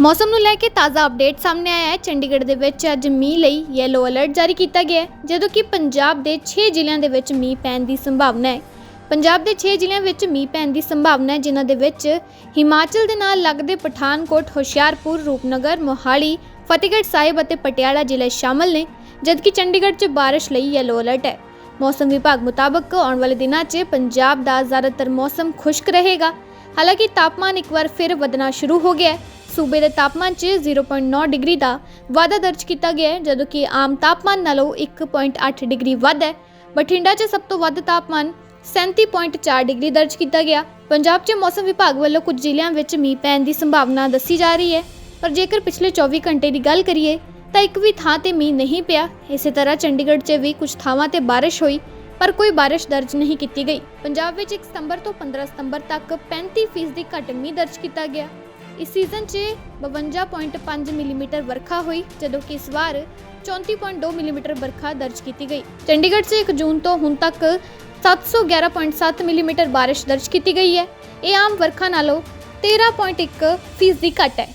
ਮੌਸਮ ਨੂੰ ਲੈ ਕੇ ਤਾਜ਼ਾ ਅਪਡੇਟ ਸਾਹਮਣੇ ਆਇਆ ਹੈ। ਚੰਡੀਗੜ੍ਹ ਦੇ ਵਿੱਚ ਅੱਜ ਮੀਂਹ ਲਈ ਯੈਲੋ ਅਲਰਟ ਜਾਰੀ ਕੀਤਾ ਗਿਆ ਹੈ, ਜਦੋਂ ਕਿ ਪੰਜਾਬ ਦੇ 6 ਜ਼ਿਲ੍ਹਿਆਂ ਦੇ ਵਿੱਚ ਮੀਂਹ ਪੈਣ ਦੀ ਸੰਭਾਵਨਾ ਹੈ। ਪੰਜਾਬ ਦੇ 6 ਜ਼ਿਲ੍ਹਿਆਂ ਵਿੱਚ ਮੀਂਹ ਪੈਣ ਦੀ ਸੰਭਾਵਨਾ ਹੈ, ਜਿਨ੍ਹਾਂ ਦੇ ਵਿੱਚ ਹਿਮਾਚਲ ਦੇ ਨਾਲ ਲੱਗਦੇ ਪਠਾਨਕੋਟ, ਹੁਸ਼ਿਆਰਪੁਰ, ਰੂਪਨਗਰ, ਮੋਹਾਲੀ, ਫਤਿਹਗੜ੍ਹ ਸਾਹਿਬ ਅਤੇ ਪਟਿਆਲਾ ਜ਼ਿਲ੍ਹੇ ਸ਼ਾਮਲ ਨੇ, ਜਦਕਿ ਚੰਡੀਗੜ੍ਹ 'ਚ ਬਾਰਿਸ਼ ਲਈ ਯੈਲੋ ਅਲਰਟ ਹੈ। ਮੌਸਮ ਵਿਭਾਗ ਮੁਤਾਬਕ ਆਉਣ ਵਾਲੇ ਦਿਨਾਂ 'ਚ ਪੰਜਾਬ ਦਾ ਜ਼ਿਆਦਾਤਰ ਮੌਸਮ ਖੁਸ਼ਕ ਰਹੇਗਾ। ਹਾਲਾਂਕਿ ਤਾਪਮਾਨ ਇੱਕ ਵਾਰ ਫਿਰ ਵਧਣਾ ਸ਼ੁਰੂ ਹੋ ਗਿਆ ਹੈ। ਸੂਬੇ ਦੇ ਤਾਪਮਾਨ 'ਚ 0.9 ਡਿਗਰੀ ਦਾ ਵਾਧਾ ਦਰਜ ਕੀਤਾ ਗਿਆ ਹੈ, ਜਦੋਂ ਕਿ ਆਮ ਤਾਪਮਾਨ ਨਾਲੋਂ 1.8 ਡਿਗਰੀ ਵੱਧ ਹੈ। ਬਠਿੰਡਾ 'ਚ ਸਭ ਤੋਂ ਵੱਧ ਤਾਪਮਾਨ 37.4 ਡਿਗਰੀ ਦਰਜ ਕੀਤਾ ਗਿਆ। ਪੰਜਾਬ 'ਚ ਮੌਸਮ ਵਿਭਾਗ ਵੱਲੋਂ ਕੁਝ ਜ਼ਿਲ੍ਹਿਆਂ ਵਿੱਚ ਮੀਂਹ ਪੈਣ ਦੀ ਸੰਭਾਵਨਾ ਦੱਸੀ ਜਾ ਰਹੀ ਹੈ। ਪਰ ਜੇਕਰ ਪਿਛਲੇ 24 ਘੰਟੇ ਦੀ ਗੱਲ ਕਰੀਏ, ਤਾਂ ਇੱਕ ਵੀ ਥਾਂ ਤੇ ਮੀਂਹ ਨਹੀਂ ਪਿਆ। ਇਸੇ ਤਰ੍ਹਾਂ ਚੰਡੀਗੜ੍ਹ 'ਚ ਵੀ ਕੁਝ ਥਾਵਾਂ ਤੇ ਬਾਰਿਸ਼ ਹੋਈ, ਪਰ ਕੋਈ ਬਾਰਿਸ਼ ਦਰਜ ਨਹੀਂ ਕੀਤੀ ਗਈ। ਪੰਜਾਬ ਵਿੱਚ 1 ਸਤੰਬਰ ਤੋਂ 15 ਸਤੰਬਰ ਤੱਕ 35% ਦੀ ਘੱਟ ਮੀਂਹ ਦਰਜ ਕੀਤਾ ਗਿਆ। ਇਸ ਸੀਜ਼ਨ 'ਚ 52.5 ਮਿਲੀਮੀਟਰ ਵਰਖਾ ਹੋਈ, ਜਦੋਂ ਕਿ ਇਸ ਵਾਰ 34.2 ਮਿਲੀਮੀਟਰ ਵਰਖਾ ਦਰਜ ਕੀਤੀ ਗਈ। ਚੰਡੀਗੜ੍ਹ 'ਚ 1 ਜੂਨ ਤੋਂ ਹੁਣ ਤੱਕ 711.7 ਮਿਲੀਮੀਟਰ ਬਾਰਿਸ਼ ਦਰਜ ਕੀਤੀ ਗਈ ਹੈ। ਇਹ ਆਮ ਵਰਖਾ ਨਾਲੋਂ 13.1% ਦੀ ਘੱਟ ਹੈ।